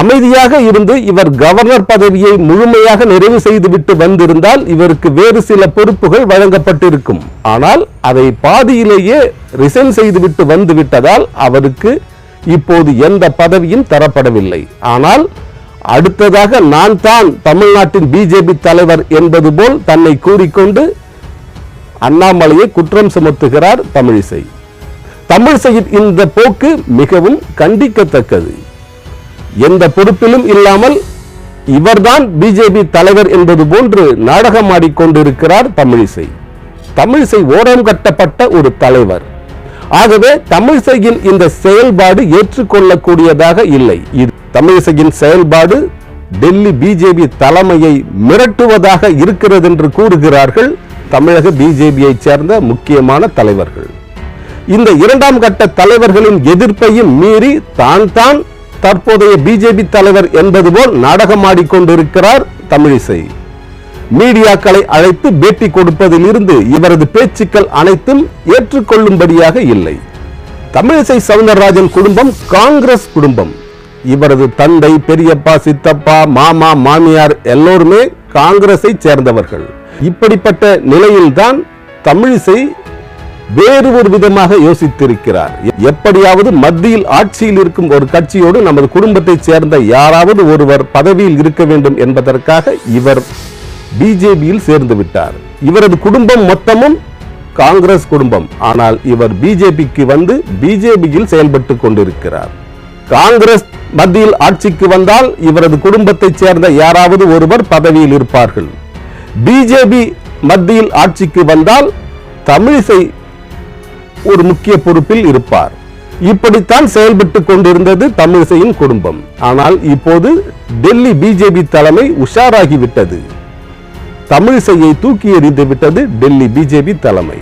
அமைதியாக இருந்து இவர் கவர்னர் பதவியை முழுமையாக நிறைவு செய்துவிட்டு வந்திருந்தால் இவருக்கு வேறு சில பொறுப்புகள் வழங்கப்பட்டிருக்கும். ஆனால் அதை பாதியிலேயே ரிசைன் செய்துவிட்டு வந்து விட்டதால் அவருக்கு இப்போது எந்த பதவியும் தரப்படவில்லை. ஆனால் அடுத்ததாக நான் தான் தமிழ்நாட்டின் பிஜேபி தலைவர் என்பது போல் தன்னை கூறிக்கொண்டு அண்ணாமலையை குற்றம் சுமத்துகிறார் தமிழிசை. தமிழிசையின் இந்த போக்கு மிகவும் கண்டிக்கத்தக்கது. எந்த பொறுப்பிலும் இல்லாமல் இவர்தான் பிஜேபி தலைவர் என்பது போன்று நாடகம் ஆடிக்கொண்டிருக்கிறார் தமிழிசை. தமிழிசை ஓரம் கட்டப்பட்ட ஒரு தலைவர். ஆகவே தமிழிசையின் இந்த செயல்பாடு ஏற்றுக்கொள்ளக்கூடியதாக இல்லை. இது தமிழிசையின் செயல்பாடு டெல்லி பிஜேபி தலைமையை மிரட்டுவதாக இருக்கிறது என்று கூறுகிறார்கள் தமிழக பிஜேபியை சேர்ந்த முக்கியமான தலைவர்கள். இந்த இரண்டாம் கட்ட தலைவர்களின் எதிர்ப்பையும் மீறி தான் தான் தற்போதைய பிஜேபி தலைவர் என்பது போல் நாடகமாடிக்கொண்டிருக்கிறார் தமிழிசை. மீடியாக்களை அழைத்து பேட்டி கொடுப்பதில் இருந்து இவரது பேச்சுக்கள் அனைத்தும் ஏற்றுக்கொள்ளும்படியாக இல்லை. தமிழிசை சவுந்தரராஜன் குடும்பம் காங்கிரஸ் குடும்பம். இவரது தந்தை பெரியப்பா சித்தப்பா மாமா மாமியார் எல்லோருமே காங்கிரஸை சேர்ந்தவர்கள். இப்படிப்பட்ட நிலையில்தான் தமிழிசை வேறு ஒரு விதமாக யோசித்திருக்கிறார். எப்படியாவது மத்தியில் ஆட்சியில் இருக்கும் ஒரு கட்சியோடு நமது குடும்பத்தைச் சேர்ந்த யாராவது ஒருவர் பதவியில் இருக்க வேண்டும் என்பதற்காக இவர் பிஜேபியில் சேர்ந்து விட்டார். இவரது குடும்பம் மொத்தமும் காங்கிரஸ் குடும்பம். ஆனால் இவர் பிஜேபிக்கு வந்து பிஜேபியில் செயல்பட்டு கொண்டிருக்கிறார். காங்கிரஸ் மத்தியில் ஆட்சிக்கு வந்தால் இவரது குடும்பத்தைச் சேர்ந்த யாராவது ஒருவர் பதவியில் இருப்பார்கள். பிஜேபி மத்தியில் ஆட்சிக்கு வந்தால் தமிழிசை ஒரு முக்கிய பொறுப்பில் இருப்பார். இப்படித்தான் செயல்பட்டு கொண்டிருந்தது தமிழிசையின் குடும்பம். ஆனால் இப்போது டெல்லி பிஜேபி தலைமை உஷாராகிவிட்டது. தமிழிசையை தூக்கி எறிந்து விட்டது டெல்லி பிஜேபி தலைமை.